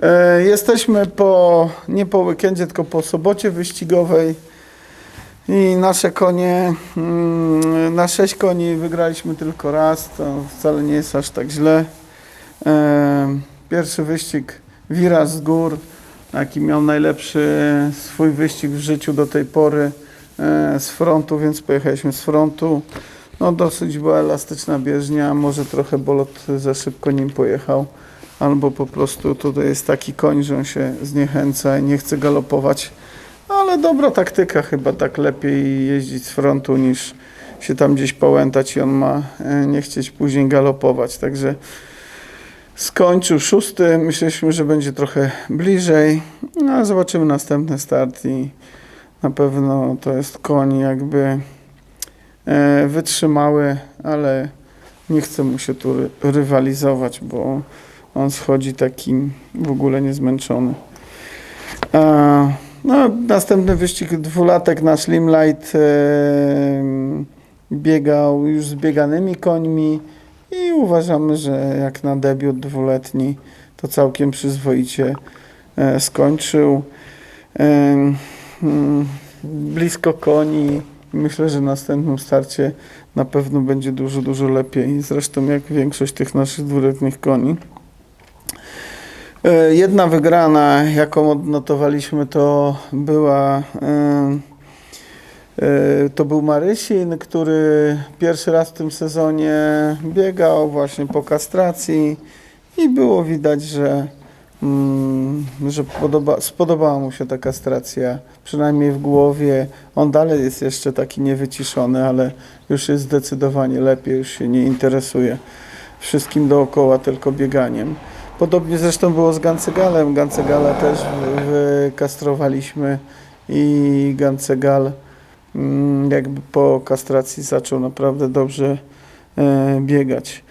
E, Jesteśmy po, nie po weekendzie, tylko po sobocie wyścigowej i nasze konie, mm, na sześć koni wygraliśmy tylko raz, to wcale nie jest aż tak źle. E, Pierwszy wyścig Wiras z gór, jaki miał najlepszy swój wyścig w życiu do tej pory e, z frontu, więc pojechaliśmy z frontu. No dosyć była elastyczna bieżnia, może trochę bolot za szybko nim pojechał albo po prostu tutaj jest taki koń, że on się zniechęca i nie chce galopować. Ale dobra taktyka, chyba tak lepiej jeździć z frontu niż się tam gdzieś pałętać i on ma e, nie chcieć później galopować. Także skończył szósty, myśleliśmy, że będzie trochę bliżej, no, ale zobaczymy następny start i na pewno to jest koń jakby e, wytrzymały, ale nie chce mu się tu ry- rywalizować, bo on schodzi taki w ogóle niezmęczony. A, no, następny wyścig dwulatek na Slimlight e, biegał już z bieganymi końmi i uważamy, że jak na debiut dwuletni to całkiem przyzwoicie e, skończył. E, mm, blisko koni. Myślę, że w następnym starcie na pewno będzie dużo, dużo lepiej. Zresztą jak większość tych naszych dwuletnich koni. E, Jedna wygrana, jaką odnotowaliśmy, to była e, e, to był Marysin, który pierwszy raz w tym sezonie biegał właśnie po kastracji i było widać, że, mm, że podoba, spodobała mu się ta kastracja, przynajmniej w głowie. On dalej jest jeszcze taki niewyciszony, ale już jest zdecydowanie lepiej, już się nie interesuje wszystkim dookoła, tylko bieganiem. Podobnie zresztą było z Gancegalem. Gancegala też wy- wykastrowaliśmy i Gancegal mm, jakby po kastracji zaczął naprawdę dobrze e, biegać.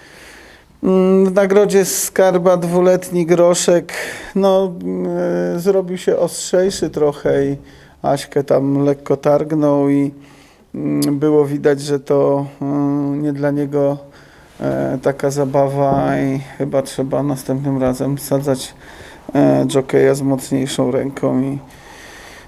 Mm, W nagrodzie Skarba dwuletni groszek no, e, zrobił się ostrzejszy trochę i Aśkę tam lekko targnął i mm, było widać, że to mm, nie dla niego taka zabawa i chyba trzeba następnym razem sadzać e, jokeja z mocniejszą ręką i,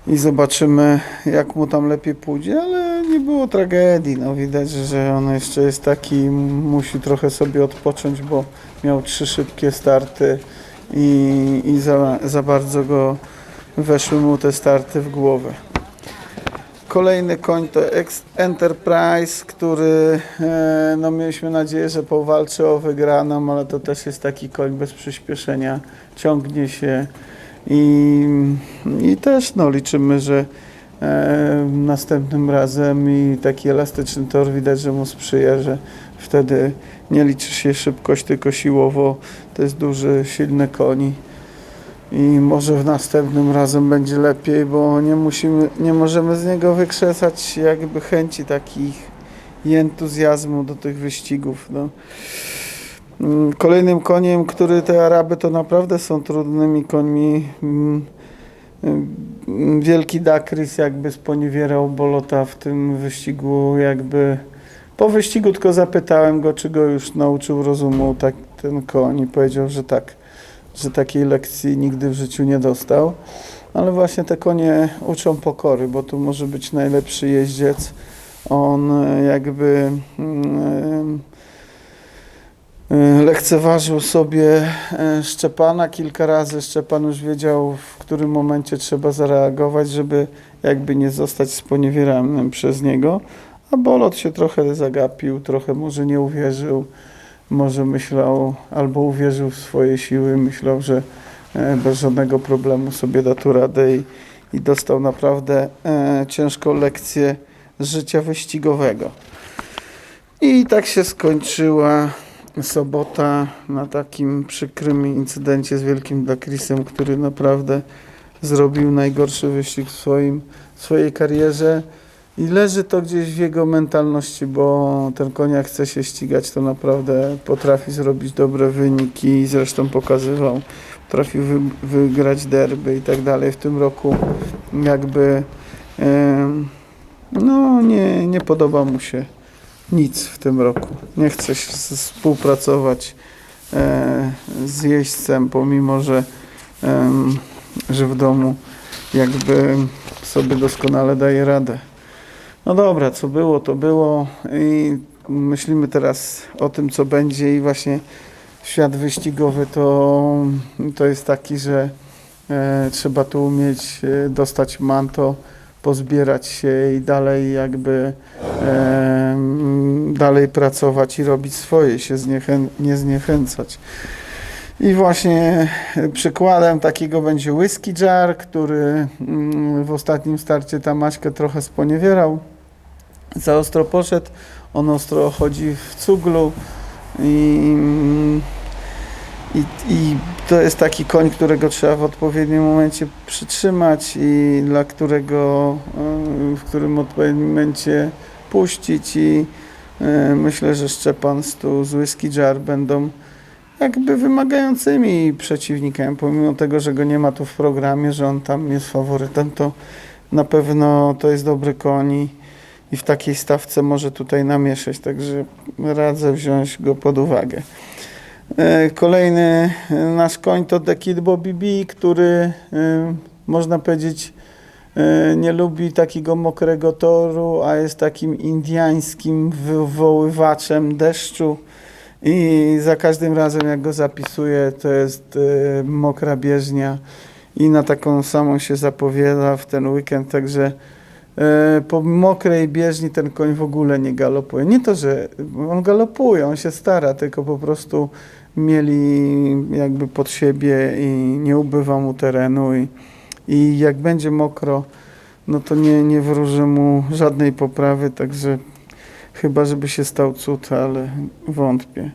i zobaczymy jak mu tam lepiej pójdzie, ale nie było tragedii, no widać, że on jeszcze jest taki, musi trochę sobie odpocząć, bo miał trzy szybkie starty i, i za, za bardzo go weszły mu te starty w głowę. Kolejny koń to Enterprise, który e, no mieliśmy nadzieję, że powalczy o wygraną, ale to też jest taki koń bez przyspieszenia, ciągnie się i, i też no, liczymy, że e, następnym razem i taki elastyczny tor widać, że mu sprzyja, że wtedy nie liczy się szybkość, tylko siłowo. To jest duży, silny koń i może w następnym razem będzie lepiej, bo nie musimy, nie możemy z niego wykrzesać jakby chęci takich i entuzjazmu do tych wyścigów. No. Mm, Kolejnym koniem, który te Araby to naprawdę są trudnymi końmi. Mm, mm, Wielki Dakris jakby sponiewierał Bolota w tym wyścigu, jakby po wyścigu tylko zapytałem go, czy go już nauczył rozumu tak, ten koń i powiedział, że tak że takiej lekcji nigdy w życiu nie dostał. Ale właśnie te konie uczą pokory, bo tu może być najlepszy jeździec. On e, jakby mm, e, lekceważył sobie e, Szczepana kilka razy. Szczepan już wiedział, w którym momencie trzeba zareagować, żeby jakby nie zostać sponiewieranym przez niego. A Bolot się trochę zagapił, trochę może nie uwierzył może myślał albo uwierzył w swoje siły, myślał, że e, bez żadnego problemu sobie da tu radę i, i dostał naprawdę e, ciężką lekcję życia wyścigowego. I tak się skończyła sobota na takim przykrym incydencie z Wielkim Dakrisem, który naprawdę zrobił najgorszy wyścig w swoim, swojej karierze. I leży to gdzieś w jego mentalności, bo ten konia chce się ścigać, to naprawdę potrafi zrobić dobre wyniki zresztą pokazywał, potrafi wy, wygrać derby i tak dalej. W tym roku jakby no nie, nie podoba mu się nic w tym roku. Nie chce się współpracować e, z jeźdźcem, pomimo że że w domu jakby sobie doskonale daje radę. No dobra, co było, to było i myślimy teraz o tym, co będzie i właśnie świat wyścigowy to, to jest taki, że e, trzeba tu umieć e, dostać manto, pozbierać się i dalej jakby e, m, dalej pracować i robić swoje, się zniechę, nie zniechęcać. I właśnie przykładem takiego będzie Whisky Jar, który mm, w ostatnim starcie ta Maćkę trochę sponiewierał. Za ostro poszedł, on ostro chodzi w cuglu i, i, i to jest taki koń, którego trzeba w odpowiednim momencie przytrzymać i dla którego e, w którym odpowiednim momencie puścić i e, myślę, że Szczepan z tu z Whisky Jar będą jakby wymagającymi przeciwnikami, pomimo tego, że go nie ma tu w programie, że on tam jest faworytem, to na pewno to jest dobry koń i, w takiej stawce może tutaj namieszać, także radzę wziąć go pod uwagę. E, Kolejny e, nasz koń to The Kid Bobby B, który e, można powiedzieć nie lubi takiego mokrego toru, a jest takim indiańskim wywoływaczem deszczu. I za każdym razem jak go zapisuję, to jest mokra bieżnia i na taką samą się zapowiada w ten weekend, także po mokrej bieżni ten koń w ogóle nie galopuje. Nie to, że on galopuje, on się stara, tylko po prostu mieli jakby pod siebie i nie ubywa mu terenu i, i jak będzie mokro, no to nie, nie wróży mu żadnej poprawy, także Chyba, żeby się stał cud, ale wątpię.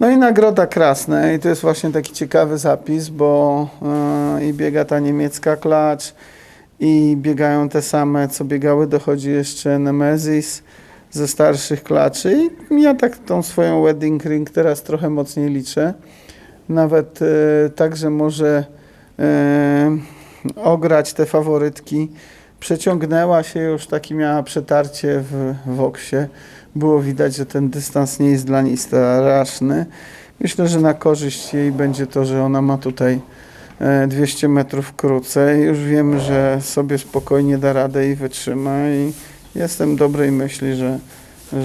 No i nagroda Krasna. I to jest właśnie taki ciekawy zapis, bo e, i biega ta niemiecka klacz, i biegają te same, co biegały. Dochodzi jeszcze Nemesis ze starszych klaczy. I ja tak tą swoją wedding ring teraz trochę mocniej liczę. Nawet e, tak, że może e, ograć te faworytki. Przeciągnęła się już, taki miała przetarcie w Woksie. Było widać, że ten dystans nie jest dla niej straszny. Myślę, że na korzyść jej będzie to, że ona ma tutaj 200 metrów krócej. Już wiemy, że sobie spokojnie da radę i wytrzyma i jestem dobrej myśli, że,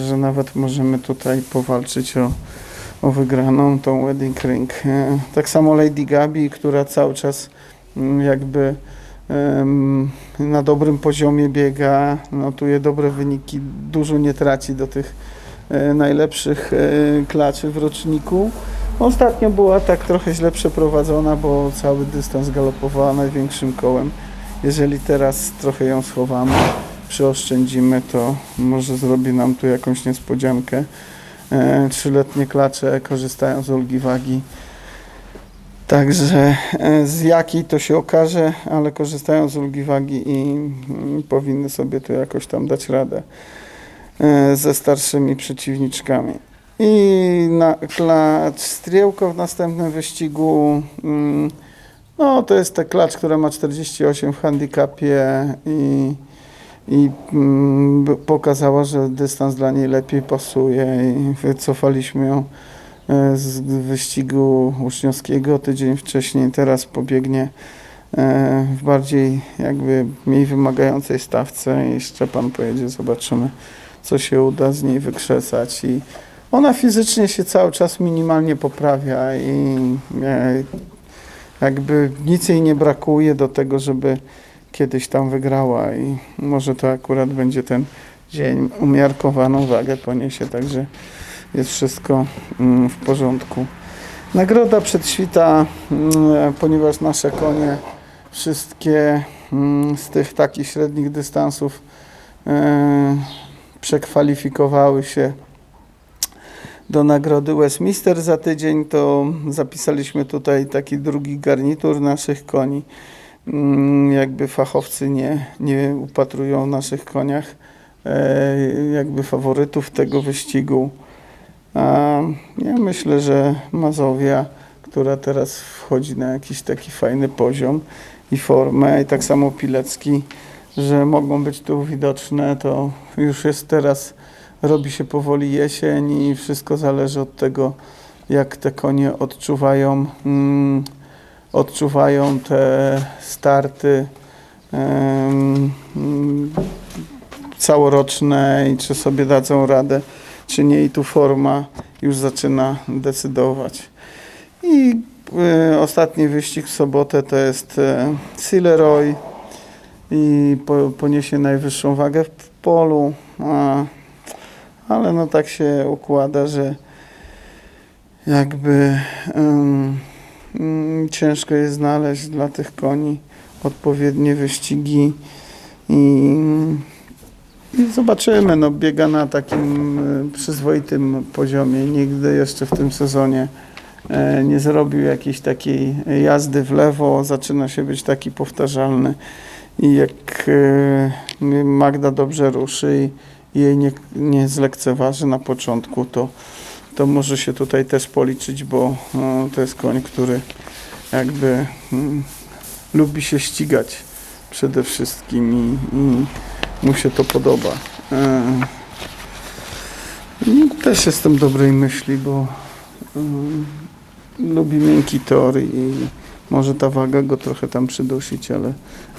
że nawet możemy tutaj powalczyć o, o wygraną tą wedding ring. E, Tak samo Lady Gabi, która cały czas mm, jakby na dobrym poziomie biega, notuje dobre wyniki, dużo nie traci do tych e, najlepszych e, klaczy w roczniku. Ostatnio była tak trochę źle przeprowadzona, bo cały dystans galopowała największym kołem. Jeżeli teraz trochę ją schowamy, przyoszczędzimy, to może zrobi nam tu jakąś niespodziankę. E, Trzyletnie klacze korzystają z ulgi wagi. Także e, z jakiej to się okaże, ale korzystają z ulgi wagi i powinny sobie tu jakoś tam dać radę e, ze starszymi przeciwniczkami. I na klacz Striełko w następnym wyścigu. mm, No, to jest ta klacz, która ma 48 w handicapie i, i mm, pokazała, że dystans dla niej lepiej pasuje i wycofaliśmy ją e, z wyścigu uczniowskiego tydzień wcześniej. Teraz pobiegnie e, w bardziej jakby mniej wymagającej stawce i Szczepan pojedzie, zobaczymy co się uda z niej wykrzesać i ona fizycznie się cały czas minimalnie poprawia i e, jakby nic jej nie brakuje do tego, żeby kiedyś tam wygrała i może to akurat będzie ten dzień umiarkowaną wagę poniesie, także jest wszystko mm, w porządku. Nagroda przedświta, mm, ponieważ nasze konie wszystkie mm, z tych takich średnich dystansów e, przekwalifikowały się do nagrody Westminster za tydzień, to zapisaliśmy tutaj taki drugi garnitur naszych koni. Mm, Jakby fachowcy nie, nie upatrują w naszych koniach e, jakby faworytów tego wyścigu. A ja myślę, że Mazowia, która teraz wchodzi na jakiś taki fajny poziom i formę, i tak samo Pilecki, że mogą być tu widoczne, to już jest teraz, robi się powoli jesień i wszystko zależy od tego, jak te konie odczuwają, mm, odczuwają te starty mm, całoroczne i czy sobie dadzą radę, czy nie. I tu forma już zaczyna decydować. I e, ostatni wyścig w sobotę to jest Silleroy i po, poniesie najwyższą wagę w polu, a, ale no tak się układa, że jakby mm, ciężko jest znaleźć dla tych koni odpowiednie wyścigi i, i zobaczymy, no biega na takim przyzwoitym poziomie, nigdy jeszcze w tym sezonie e, nie zrobił jakiejś takiej jazdy w lewo, zaczyna się być taki powtarzalny i jak e, Magda dobrze ruszy i jej nie, nie zlekceważy na początku, to, to może się tutaj też policzyć, bo e, to jest koń, który jakby mm, lubi się ścigać przede wszystkim i, i mu się to podoba. I też jestem dobrej myśli, bo mm, lubi miękki tor i może ta waga go trochę tam przydusić, ale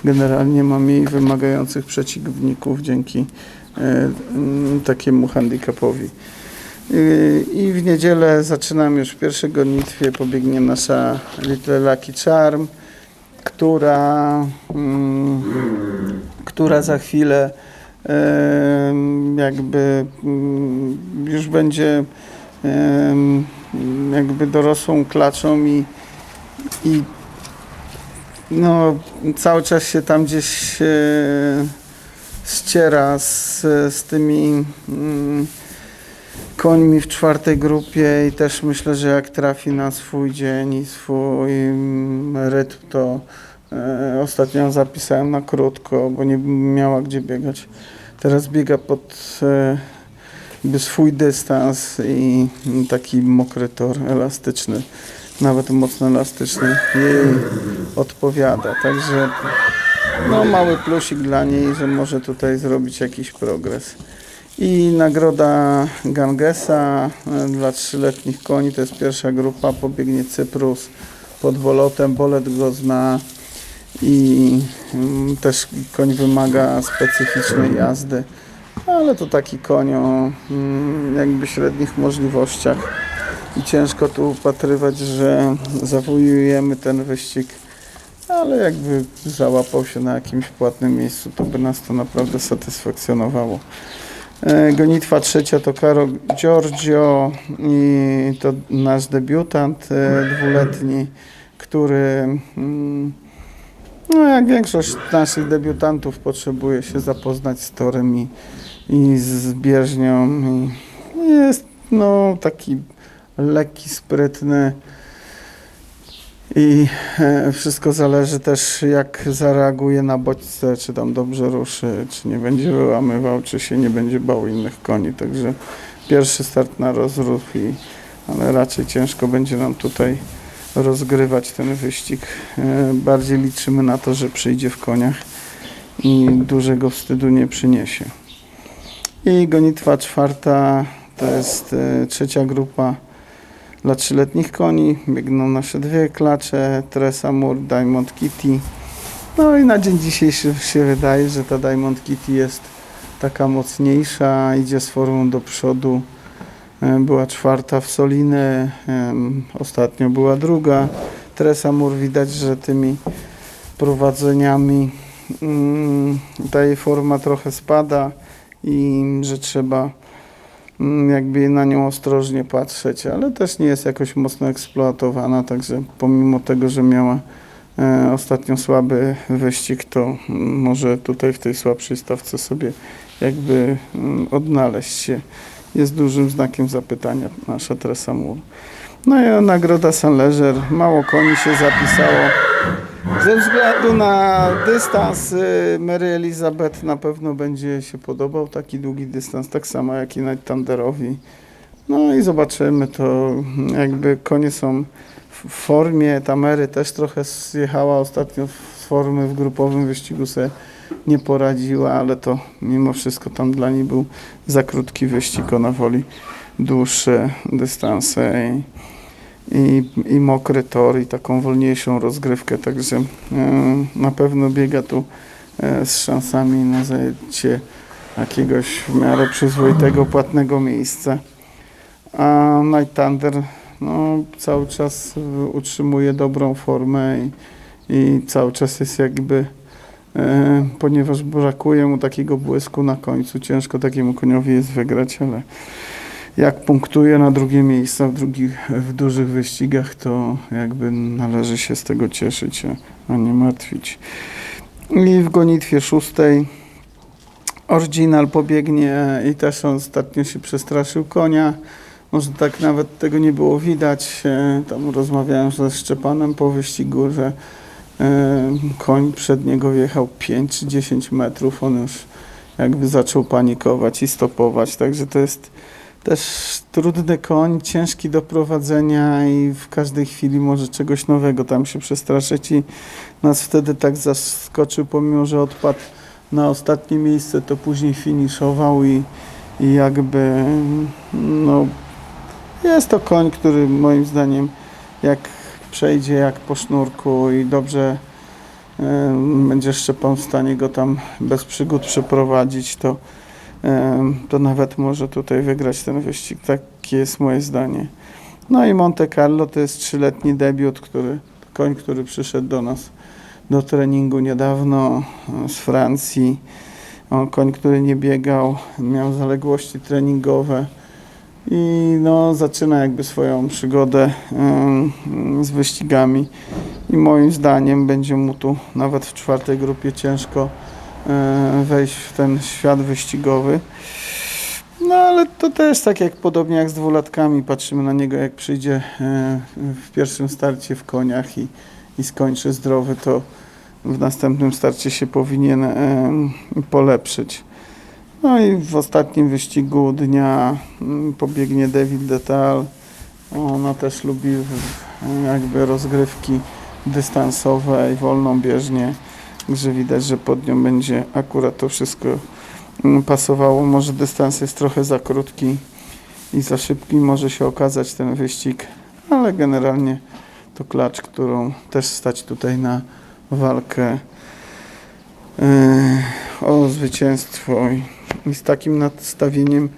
generalnie ma mniej wymagających przeciwników dzięki takiemu handicapowi. Yy, I w niedzielę zaczynam już w pierwszej gonitwie, pobiegnie nasza Little Lucky Charm, która, mm, która za chwilę em, jakby mm, już będzie jakby dorosłą klaczą i, i no, cały czas się tam gdzieś e, ściera z, z tymi mm, końmi w czwartej grupie i też myślę, że jak trafi na swój dzień i swój mm, rytm, to e, ostatnio ją zapisałem na krótko, bo nie miała gdzie biegać. Teraz biega pod e, swój dystans i taki mokry tor elastyczny, nawet mocno elastyczny jej odpowiada. Także no, mały plusik dla niej, że może tutaj zrobić jakiś progres. I nagroda Gangesa e, dla trzyletnich koni, to jest pierwsza grupa, pobiegnie Cyprus pod Wolotem, Bolet go zna i mm, też koń wymaga specyficznej jazdy, ale to taki koń o mm, jakby średnich możliwościach. I ciężko tu upatrywać, że zawojujemy ten wyścig, ale jakby załapał się na jakimś płatnym miejscu, to by nas to naprawdę satysfakcjonowało. E, Gonitwa trzecia to Caro Giorgio i to nasz debiutant e, dwuletni, który mm, no jak większość naszych debiutantów potrzebuje się zapoznać z torem i, i z bieżnią i jest no taki lekki, sprytny i e, wszystko zależy też jak zareaguje na bodźce, czy tam dobrze ruszy, czy nie będzie wyłamywał, czy się nie będzie bał innych koni. Także pierwszy start na rozruch, i, ale raczej ciężko będzie nam tutaj rozgrywać ten wyścig. E, Bardziej liczymy na to, że przyjdzie w koniach i dużego wstydu nie przyniesie. I gonitwa czwarta to jest e, trzecia grupa dla trzyletnich koni. Biegną nasze dwie klacze, Teresa Moore, Diamond Kitty. No i na dzień dzisiejszy się wydaje, że ta Diamond Kitty jest taka mocniejsza, idzie z formą do przodu. E, Była czwarta w Soliny, em, ostatnio była druga. Teresa Moore widać, że tymi prowadzeniami mm, ta jej forma trochę spada i że trzeba jakby na nią ostrożnie patrzeć, ale też nie jest jakoś mocno eksploatowana, także pomimo tego, że miała e, ostatnio słaby wyścig, to mm, może tutaj w tej słabszej stawce sobie jakby mm, odnaleźć się. Jest dużym znakiem zapytania nasza Teresa Moore. No i nagroda Saint-Leger. Mało koni się zapisało. Ze względu na dystans y, Mary Elizabeth na pewno będzie się podobał taki długi dystans, tak samo jak i Night Thunderowi. No i zobaczymy, to jakby konie są w formie, ta Mary też trochę zjechała ostatnio z formy w grupowym wyścigu sobie nie poradziła, ale to mimo wszystko tam dla niej był za krótki wyścig, ona woli dłuższe dystanse i i, mokry tor i taką wolniejszą rozgrywkę, także e, na pewno biega tu e, z szansami na zajęcie jakiegoś w miarę przyzwoitego, płatnego miejsca. A Night Thunder no, cały czas utrzymuje dobrą formę i, i cały czas jest jakby, e, ponieważ brakuje mu takiego błysku na końcu, ciężko takiemu koniowi jest wygrać, ale jak punktuje na drugie miejsca w, drugich, w dużych wyścigach, to jakby należy się z tego cieszyć, a, nie martwić. I w gonitwie szóstej Original pobiegnie i też on ostatnio się przestraszył konia. Może tak nawet tego nie było widać. E, Tam rozmawiałem ze Szczepanem po wyścigu, że e, koń przed niego wjechał 5 czy 10 metrów. On już jakby zaczął panikować i stopować. Także to jest też trudny koń, ciężki do prowadzenia i w każdej chwili może czegoś nowego tam się przestraszyć i nas wtedy tak zaskoczył, pomimo że odpadł na ostatnie miejsce, to później finiszował i, i jakby no jest to koń, który moim zdaniem jak przejdzie jak po sznurku i dobrze em, będzie Szczepan w stanie go tam bez przygód przeprowadzić, to, to nawet może tutaj wygrać ten wyścig. Takie jest moje zdanie. No i Monte Carlo to jest trzyletni debiut, który, koń, który przyszedł do nas do treningu niedawno e, z Francji. On, koń, który nie biegał, miał zaległości treningowe i no, zaczyna jakby swoją przygodę z wyścigami i moim zdaniem będzie mu tu nawet w czwartej grupie ciężko wejść w ten świat wyścigowy. No ale to też tak jak podobnie jak z dwulatkami, patrzymy na niego jak przyjdzie e, w pierwszym starcie w koniach i, i skończy zdrowy, to w następnym starcie się powinien em, polepszyć. No i w ostatnim wyścigu dnia mm, pobiegnie David Detal. Ona też lubi jakby rozgrywki dystansowe i wolną bieżnię, że widać, że pod nią będzie akurat to wszystko mm, pasowało. Może dystans jest trochę za krótki i za szybki może się okazać ten wyścig, ale generalnie to klacz, którą też stać tutaj na walkę e, o zwycięstwo i, z takim nastawieniem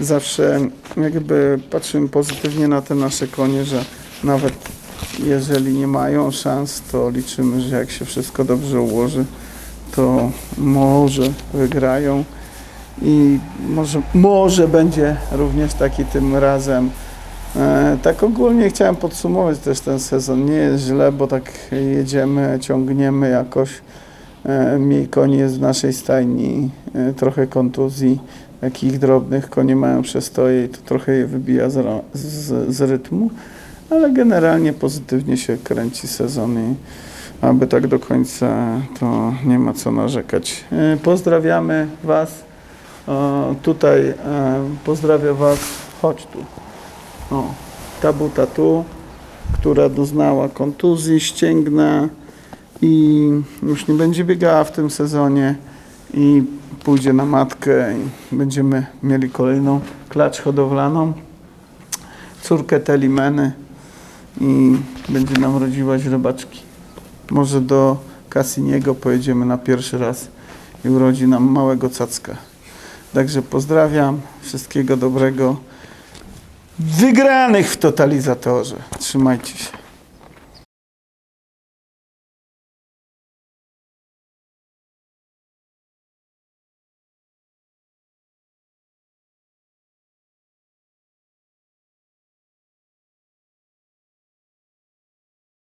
zawsze jakby patrzymy pozytywnie na te nasze konie, że nawet jeżeli nie mają szans, to liczymy, że jak się wszystko dobrze ułoży, to może wygrają i może, może będzie również taki tym razem. E, tak ogólnie chciałem podsumować też ten sezon. Nie jest źle, bo tak jedziemy, ciągniemy jakoś. E, mniej koni jest w naszej stajni, e, trochę kontuzji, takich drobnych konie mają przestoje i to trochę je wybija z, z, z rytmu, ale generalnie pozytywnie się kręci sezon i aby tak do końca to nie ma co narzekać. E, Pozdrawiamy Was. O, tutaj e, pozdrawia Was, chodź tu. O, tabu tatu, która doznała kontuzji ścięgna i już nie będzie biegała w tym sezonie i pójdzie na matkę i będziemy mieli kolejną klacz hodowlaną, córkę Telimeny i będzie nam rodziła źrebaczki. Może do Cassiniego pojedziemy na pierwszy raz i urodzi nam małego cacka. Także pozdrawiam, wszystkiego dobrego. Wygranych w totalizatorze. Trzymajcie się.